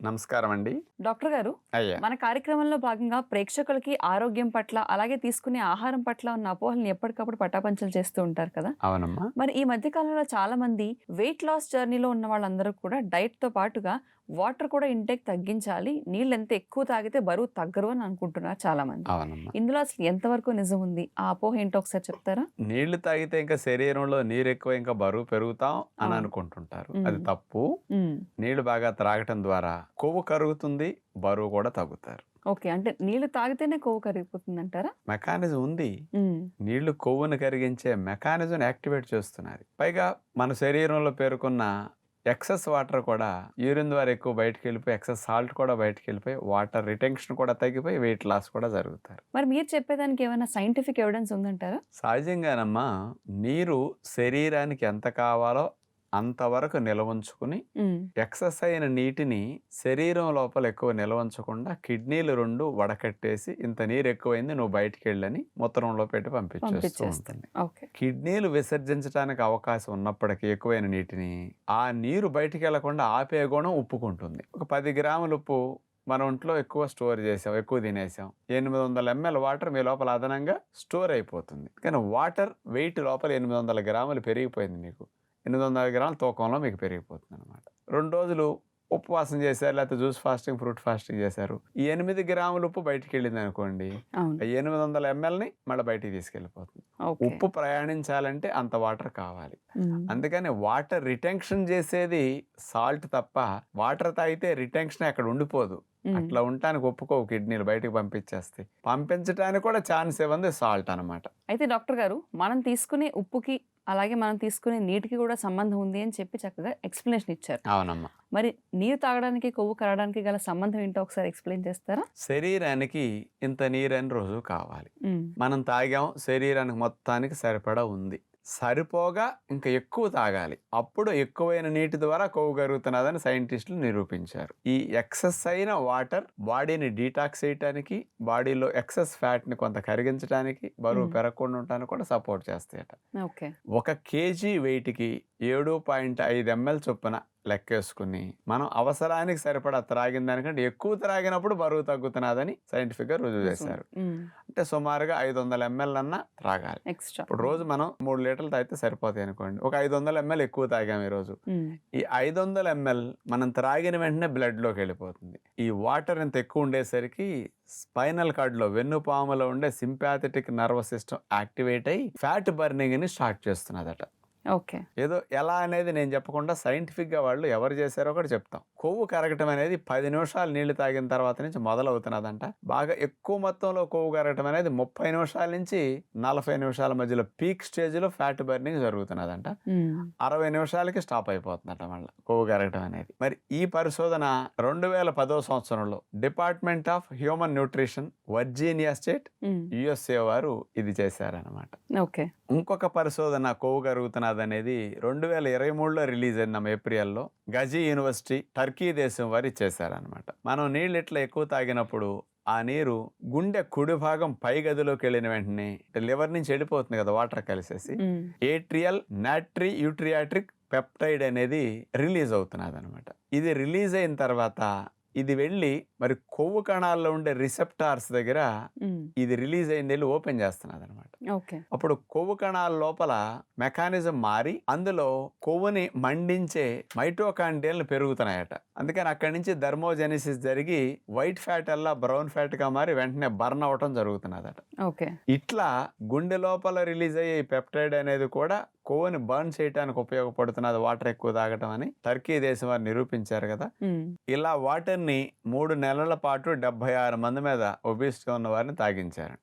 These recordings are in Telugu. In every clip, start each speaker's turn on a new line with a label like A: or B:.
A: నమస్కారం అండి
B: డాక్టర్ గారు మన కార్యక్రమంలో భాగంగా ప్రేక్షకులకి ఆరోగ్యం పట్ల అలాగే తీసుకునే ఆహారం పట్ల ఉన్న అపోహల్ని ఎప్పటికప్పుడు పటాపంచలు చేస్తూ ఉంటారు కదా?
A: అవునమ్మా.
B: మరి ఈ మధ్య కాలంలో చాలా మంది వెయిట్ లాస్ జర్నీలో ఉన్న వాళ్ళందరూ కూడా డైట్తో పాటుగా వాటర్ కూడా ఇంటేక్ తగ్గించాలి నీళ్ళు ఎంత ఎక్కువ తాగితే బరువు తగ్గరు అని అనుకుంటున్నారు చాలా మంది ఇందులో అసలు ఎంతవరకు నిజం ఉంది? ఆ అపోహ ఏంటో ఒకసారి చెప్తారా?
A: నీళ్ళు తాగితే ఇంకా శరీరంలో నీరు ఎక్కువ ఇంకా బరువు పెరుగుతాం అని. అనుకుంటుంటారు. అది తప్పు. నీళ్ళు బాగా త్రాగటం ద్వారా కొవ్వు కరుగుతుంది బరువు కూడా తగ్గుతారు.
B: ఓకే. అంటే నీళ్ళు తాగితేనే కొవ్వు కరిగిపోతుంది అంటారా
A: మెకానిజం ఉంది. నీళ్ళు కొవ్వును కరిగించే మెకానిజం యాక్టివేట్ చేస్తున్నది. పైగా మన శరీరంలో పేరుకున్న ఎక్సెస్ వాటర్ కూడా యూరిన్ ద్వారా ఎక్కువ బయటకు వెళ్ళిపోయి ఎక్సెస్ సాల్ట్ కూడా బయటకు వెళ్ళిపోయి వాటర్ రిటెన్షన్ కూడా తగ్గిపోయి వెయిట్ లాస్ కూడా జరుగుతారు.
B: మరి మీరు చెప్పేదానికి ఏమైనా సైంటిఫిక్ ఎవిడెన్స్ ఉందంటారా?
A: సహజంగానమ్మా నీరు శరీరానికి ఎంత కావాలో అంతవరకు నిల్వ ఉంచుకుని
B: ఉమ్,
A: ఎక్సెస్ అయిన నీటిని శరీరం లోపల ఎక్కువ నిల్వ ఉంచకుండా కిడ్నీలు రెండు వడకట్టేసి ఇంత నీరు ఎక్కువైంది నువ్వు బయటికి వెళ్ళని మూత్రంలో పెట్టి పంపించేస్తూ
B: పంపించేస్తాను.
A: ఉంటుంది.
B: ఓకే.
A: కిడ్నీలు విసర్జించడానికి అవకాశం ఉన్నప్పటికీ ఎక్కువైన నీటిని ఆ నీరు బయటికి వెళ్ళకుండా ఆపే గుణం ఉప్పుకుంటుంది. ఒక పది గ్రాముల ఉప్పు మన ఒంట్లో ఎక్కువ స్టోర్ చేసాం ఎక్కువ తినేసాం. ఎనిమిది వందల ఎంఎల్ వాటర్ మీ లోపల అదనంగా స్టోర్ అయిపోతుంది. కానీ వాటర్ వెయిట్ లోపల ఎనిమిది వందల గ్రాములు పెరిగిపోయింది మీకు ఎనిమిది వందల గ్రాముల తూకంలో మీకు పెరిగిపోతుంది అనమాట రెండు రోజులు ఉపవాసం చేశారు లేకపోతే జ్యూస్ ఫాస్టింగ్ ఫ్రూట్ ఫాస్టింగ్ చేశారు. ఈ ఎనిమిది గ్రాముల ఉప్పు బయటికి వెళ్ళింది అనుకోండి ఎనిమిది వందల ఎంఎల్ని మళ్ళీ బయటికి తీసుకెళ్ళిపోతుంది. ఉప్పు ప్రయాణించాలంటే అంత వాటర్ కావాలి. అందుకని వాటర్ రిటెన్షన్ చేసేది సాల్ట్ తప్ప వాటర్ తాగితే రిటెన్షన్ అక్కడ ఉండిపోదు. అట్లా ఉండటానికి ఒప్పుకోవు కిడ్నీలు బయటకు పంపించేస్తే. పంపించడానికి కూడా ఛాన్స్ ఇవ్వంది సాల్ట్ అన్నమాట.
B: అయితే డాక్టర్ గారు మనం తీసుకునే ఉప్పుకి అలాగే మనం తీసుకునే నీటికి కూడా సంబంధం ఉంది అని చెప్పి చక్కగా ఎక్స్ప్లెనేషన్ ఇచ్చారు.
A: అవునమ్మా.
B: మరి నీరు తాగడానికి కొవ్వు కరగడానికి గల సంబంధం ఏంటో ఒకసారి ఎక్స్ప్లెయిన్ చేస్తారా?
A: శరీరానికి ఇంత నీరని రోజు కావాలి. మనం తాగాం శరీరానికి మొత్తానికి సరిపడా ఉంది. సరిపోగా ఇంకా ఎక్కువ తాగాలి. అప్పుడు ఎక్కువైన నీటి ద్వారా కొవ్వు కరుగుతున్నదని సైంటిస్టులు నిరూపించారు. ఈ ఎక్సెస్ అయిన వాటర్ బాడీని డీటాక్స్ చేయటానికి బాడీలో ఎక్సెస్ ఫ్యాట్ని కొంత కరిగించడానికి బరువు. పెరగకుండా ఉండటానికి కూడా సపోర్ట్ చేస్తాయట. ఒక కేజీ వెయిట్కి ఏడు పాయింట్ ఐదు ఎంఎల్ చొప్పున లెక్కేసుకుని మనం అవసరానికి సరిపడా త్రాగిన దానికంటే ఎక్కువ త్రాగినప్పుడు బరువు తగ్గుతున్నదని సైంటిఫిక్గా రుజువు చేశారు. అంటే సుమారుగా ఐదు వందల ఎంఎల్ అన్నా త్రాగాలి. ఇప్పుడు రోజు మనం మూడు లీటర్లు తాగితే సరిపోతాయి అనుకోండి. ఒక ఐదు వందల ఎంఎల్ ఎక్కువ తాగాం ఈ రోజు ఈ ఐదు వందల ఎంఎల్ మనం త్రాగిన వెంటనే బ్లడ్లోకి వెళ్ళిపోతుంది. ఈ వాటర్ ఇంత ఎక్కువ ఉండేసరికి స్పైనల్ కార్డ్లో వెన్నుపాములో ఉండే సింపాథెటిక్ నర్వస్ సిస్టమ్ యాక్టివేట్ అయ్యి ఫ్యాట్ బర్నింగ్ని స్టార్ట్ చేస్తున్నదట.
B: ఓకే.
A: ఏదో ఎలా అనేది నేను చెప్పకుండా scientific గా వాళ్ళు ఎవరు చేశారో కూడా చెప్తాం. కొవ్వు కరగటం అనేది పది నిమిషాలు నీళ్ళు తాగిన తర్వాత నుంచి మొదలవుతున్నదంట. బాగా ఎక్కువ మొత్తంలో కొవ్వు కరగటం అనేది ముప్పై నిమిషాల నుంచి నలభై నిమిషాల మధ్యలో పీక్ స్టేజ్లో ఫ్యాట్ బర్నింగ్ జరుగుతున్నదంట. అరవై నిమిషాలకి స్టాప్ అయిపోతుందట మళ్ళీ కొవ్వు కరగటం అనేది. మరి ఈ పరిశోధన రెండు వేల పదో సంవత్సరంలో department of human nutrition Virginia state USA వారు ఇది చేశారనమాట
B: ఓకే.
A: ఇంకొక పరిశోధన కొవ్వు కరుగుతున్నది అనేది రెండు వేల ఇరవై మూడులో రిలీజ్ అయిన ఏప్రిల్లో గజీ యూనివర్సిటీ టర్కీ దేశం వారు చేశారనమాట మనం నీళ్ళు ఇట్లా ఎక్కువ తాగినప్పుడు ఆ నీరు గుండె కుడి భాగం పై గదిలోకి వెళ్ళిన వెంటనే లివర్ నుంచి వెళ్ళిపోతుంది కదా వాటర్ కలిసేసి ఏట్రియల్ నాట్రీ యూట్రియాట్రిక్ పెప్టైడ్ అనేది రిలీజ్ అవుతున్నది అనమాట ఇది రిలీజ్ అయిన తర్వాత ఇది వెళ్ళి మరి కొవ్వు కణాల్లో ఉండే రిసెప్టార్స్ దగ్గర ఇది రిలీజ్ అయింది వెళ్ళి ఓపెన్ చేస్తున్నది అనమాట
B: ఓకే.
A: అప్పుడు కొవ్వు కణాల లోపల మెకానిజం మారి అందులో కొవ్వుని మండించే మైటోకాండ్రియన్లు పెరుగుతున్నాయట. అందుకని అక్కడి నుంచి థర్మోజెనిసిస్ జరిగి వైట్ ఫ్యాట్ అల్లా బ్రౌన్ ఫ్యాట్గా మారి వెంటనే బర్న్ అవటం జరుగుతున్నదట.
B: ఓకే.
A: ఇట్లా గుండె లోపల రిలీజ్ అయ్యే పెప్టైడ్ అనేది కూడా కొవ్వుని బర్న్ చేయడానికి ఉపయోగపడుతున్నది వాటర్ ఎక్కువ తాగటం అని టర్కీ దేశం వారు నిరూపించారు కదా. ఇలా వాటర్ని మూడు నెలల పాటు డెబ్బై ఆరు మంది మీద ఒబిస్గా ఉన్న వారిని తాగించారు.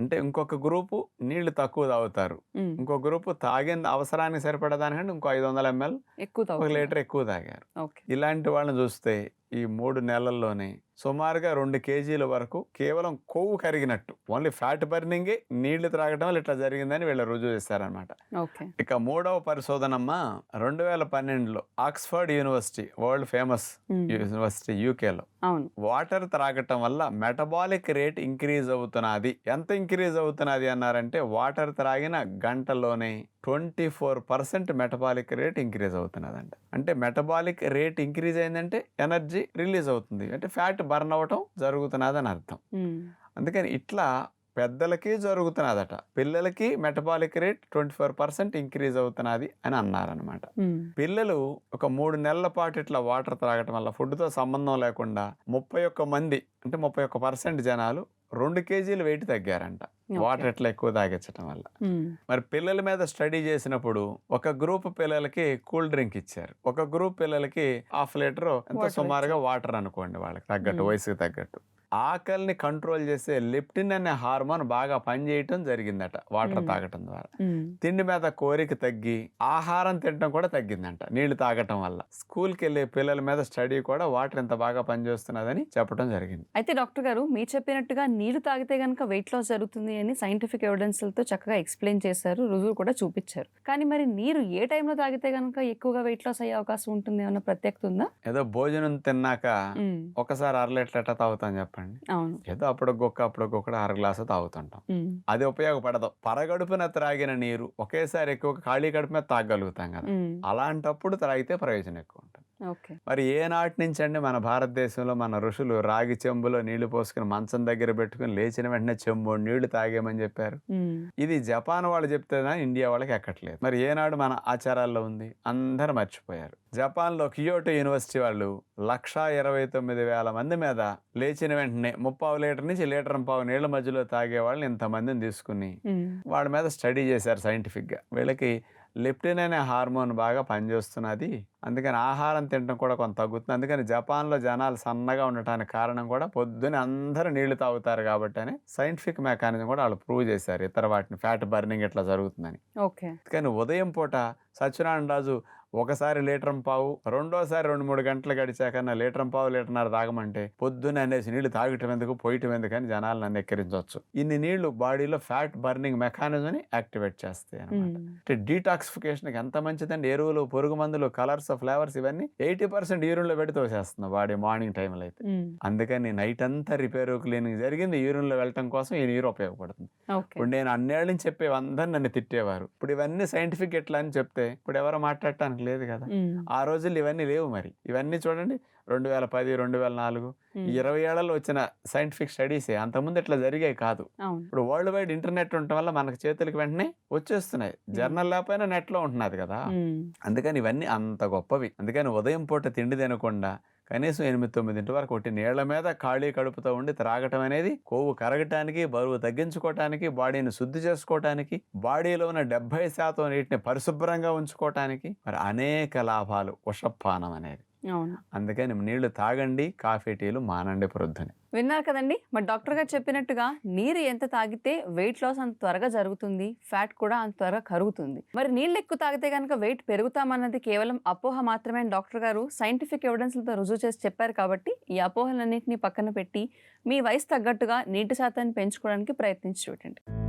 A: అంటే ఇంకొక గ్రూపు నీళ్ళు తక్కువ తాగుతారు. ఇంకో గ్రూపు తాగిన అవసరానికి సరిపడా దానికంటే ఇంకో ఐదు వందల ఎంఎల్
B: ఎక్కువ
A: ఒక. లీటర్ ఎక్కువ తాగారు. ఇలాంటి వాళ్ళని చూస్తే ఈ మూడు నెలల్లోనే సుమారుగా రెండు కేజీల వరకు కేవలం కొవ్వు కరిగినట్టు. ఓన్లీ ఫ్యాట్ బర్నింగే నీళ్ళు త్రాగటం వల్ల ఇట్లా జరిగిందని వీళ్ళు రుజువు చేశారనమాట ఇక మూడవ పరిశోధనమ్మ రెండు వేల పన్నెండులో Oxford university world famous university యూకేలో. వాటర్ త్రాగటం వల్ల మెటబాలిక్ రేట్ ఇంక్రీజ్ అవుతున్నది. ఎంత ఇంక్రీజ్ అవుతున్నది అన్నారంటే వాటర్ త్రాగిన గంటలోనే twenty four percent metabolic rate increase అవుతున్నదంట. అంటే మెటబాలిక్ రేట్ ఇంక్రీజ్ అయిందంటే ఎనర్జీ రిలీజ్ అవుతుంది. అంటే ఫ్యాట్ బర్న్ అవ్వటం జరుగుతున్నది అని అర్థం అందుకని ఇట్లా పెద్దలకి జరుగుతున్నదట పిల్లలకి metabolic rate twenty four percent increase అవుతున్నది అని అన్నారనమాట. పిల్లలు ఒక మూడు నెలల పాటు ఇట్లా వాటర్ త్రాగటం వల్ల ఫుడ్తో సంబంధం లేకుండా ముప్పై ఒక్క మంది అంటే ముప్పై ఒక్క పర్సెంట్ జనాలు రెండు కేజీలు వెయిట్ తగ్గారంట. వాటర్ ఎట్లా ఎక్కువ తాగించడం వల్ల. మరి పిల్లల మీద స్టడీ చేసినప్పుడు ఒక గ్రూప్ పిల్లలకి కూల్ డ్రింక్ ఇచ్చారు. ఒక గ్రూప్ పిల్లలకి హాఫ్ లీటర్ సుమారుగా వాటర్ అనుకోండి వాళ్ళకి తగ్గట్టు. వయసుకి తగ్గట్టు. ఆకలిని కంట్రోల్ చేసే లిప్టిన్ అనే హార్మోన్ బాగా పనిచేయటం జరిగిందట వాటర్. తాగటం ద్వారా. తిండి మీద కోరిక తగ్గి ఆహారం తినడం కూడా తగ్గిందంట నీళ్ళు తాగటం వల్ల. స్కూల్కి వెళ్ళే పిల్లల మీద స్టడీ కూడా వాటర్ ఎంత బాగా పనిచేస్తున్నదని చెప్పడం జరిగింది.
B: అయితే డాక్టర్ గారు మీరు చెప్పినట్టుగా నీళ్ళు తాగితే గనక వెయిట్ లాస్ జరుగుతుంది అని సైంటిఫిక్ ఎవిడెన్స్లతో చక్కగా ఎక్స్ప్లెయిన్ చేశారు రుజువు కూడా చూపించారు. కానీ మరి నీరు ఏ టైంలో తాగితే గనక ఎక్కువగా వెయిట్ లాస్ అయ్యే అవకాశం ఉంటుంది? ఏమన్నా ప్రత్యేకత ఉందా?
A: ఏదో భోజనం తిన్నాక ఒకసారి అర లీటర్ తాగుతాం చెప్పండి.
B: అవును.
A: ఏదో అప్పుడు గొక్క అప్పుడు గొక్కడు అర గ్లాసు తాగుతుంటాం. అది ఉపయోగపడదు. పరగడుపున త్రాగిన నీరు ఒకేసారి ఎక్కువ ఖాళీ కడుపు మీద తాగలుగుతాం కదా. అలాంటప్పుడు త్రాగితే ప్రయోజనం ఎక్కువ ఉంటుంది. మరి ఏనాటి నుంచి అండి మన భారతదేశంలో మన ఋషులు రాగి చెంబులో నీళ్ళు పోసుకుని మంచం దగ్గర పెట్టుకుని లేచిన వెంటనే చెంబు నీళ్ళు తాగేమని చెప్పారు. ఇది జపాన్ వాళ్ళు చెప్తేనా ఇండియా వాళ్ళకి ఎక్కట్లేదు. మరి ఏనాడు మన ఆచారాల్లో ఉంది? అందరు మర్చిపోయారు. జపాన్లో కియోటో యూనివర్సిటీ వాళ్ళు లక్షా ఇరవై తొమ్మిది వేల మంది మీద లేచిన వెంటనే ముప్పావు లీటర్ నుంచి లీటర్ పావు నీళ్ళ మధ్యలో తాగే వాళ్ళని ఇంతమందిని తీసుకుని వాళ్ళ మీద స్టడీ చేశారు సైంటిఫిక్గా. వీళ్ళకి లెప్టిన్ అనే హార్మోన్ బాగా పనిచేస్తున్నది. అందుకని ఆహారం తినడం కూడా కొంత తగ్గుతుంది. అందుకని జపాన్లో జనాలు సన్నగా ఉండటానికి కారణం కూడా పొద్దునే అందరూ నీళ్ళు తాగుతారు కాబట్టి అని సైంటిఫిక్ మెకానిజం కూడా వాళ్ళు ప్రూవ్ చేశారు. ఇతర వాటిని ఫ్యాట్ బర్నింగ్ ఇట్లా జరుగుతుందని.
B: ఓకే.
A: కానీ ఉదయం పూట సత్యనారాయణ రాజు ఒకసారి లీటర్ పావు రెండోసారి రెండు మూడు గంటలు గడిచాకన్నా లీటర్ పావు లీటర్న్నర తాగమంటే పొద్దున్న అనేసి నీళ్ళు తాగటం ఎందుకు పోయటం ఎందుకు అని జనాలు నన్ను ఎక్కిరించవచ్చు ఇన్ని నీళ్ళు బాడీలో ఫ్యాట్ బర్నింగ్ మెకానిజంని యాక్టివేట్ చేస్తాయి అన్నమాట.
B: ఉమ్,
A: అంటే డీటాక్సిఫికేషన్కి ఎంత మంచిదండి? ఎరువులు పురుగు మందులు కలర్స్ ఫ్లేవర్స్ ఇవన్నీ ఎయిటీ పర్సెంట్ యూరిన్లో పెడితే వచ్చేస్తుంది బాడీ మార్నింగ్ టైంలో అయితే. అందుకని నైట్ అంతా రిపేర్ క్లీనింగ్ జరిగింది యూరిన్లో వెళ్ళటం కోసం ఈ నీరు ఉపయోగపడుతుంది. ఇప్పుడు నేను అన్నేళ్ళ నుంచి చెప్పేవి అందరు నన్ను తిట్టేవారు. ఇప్పుడు ఇవన్నీ సైంటిఫిక్ ఎట్లా అని చెప్తే ఇప్పుడు ఎవరు మాట్లాడటానికి లేదు కదా. ఆ రోజుల్లో ఇవన్నీ లేవు మరి. ఇవన్నీ చూడండి రెండు వేల పది రెండు వేల నాలుగు ఇరవై ఏళ్ళలో వచ్చిన సైంటిఫిక్ స్టడీసే అంతకుముందు ఇట్లా జరిగాయి కాదు. ఇప్పుడు వరల్డ్ వైడ్ ఇంటర్నెట్ ఉండటం వల్ల మనకు చేతులకి వెంటనే వచ్చేస్తున్నాయి. జర్నల్ లేకపోయినా నెట్లో ఉంటున్నది కదా. అందుకని ఇవన్నీ అంత గొప్పవి. అందుకని ఉదయం పూట తిండి తినకుండా కనీసం ఎనిమిది తొమ్మిదింటి వరకు ఒకటి నీళ్ళ మీద ఖాళీ కడుపుతో ఉండి త్రాగటం అనేది కొవ్వు కరగటానికి బరువు తగ్గించుకోవటానికి బాడీని శుద్ధి చేసుకోవటానికి బాడీలో ఉన్న డెబ్బై శాతం నీటిని పరిశుభ్రంగా ఉంచుకోవటానికి మరి అనేక లాభాలు ఉషపానం అనేది. అందుకని నీళ్ళు తాగండి కాఫీ టీలు మానండి ప్రొద్దుని.
B: విన్నారు కదండి? మరి డాక్టర్ గారు చెప్పినట్టుగా నీరు ఎంత తాగితే వెయిట్ లాస్ అంత త్వరగా జరుగుతుంది ఫ్యాట్ కూడా అంత త్వరగా కరుగుతుంది. మరి నీళ్ళు ఎక్కువ తాగితే కనుక వెయిట్ పెరుగుతామన్నది కేవలం అపోహ మాత్రమే డాక్టర్ గారు సైంటిఫిక్ ఎవిడెన్స్లతో రుజువు చేసి చెప్పారు కాబట్టి ఈ అపోహలన్నింటినీ పక్కన పెట్టి మీ వయసు తగ్గట్టుగా నీటి శాతాన్ని పెంచుకోవడానికి ప్రయత్నించి చూడండి.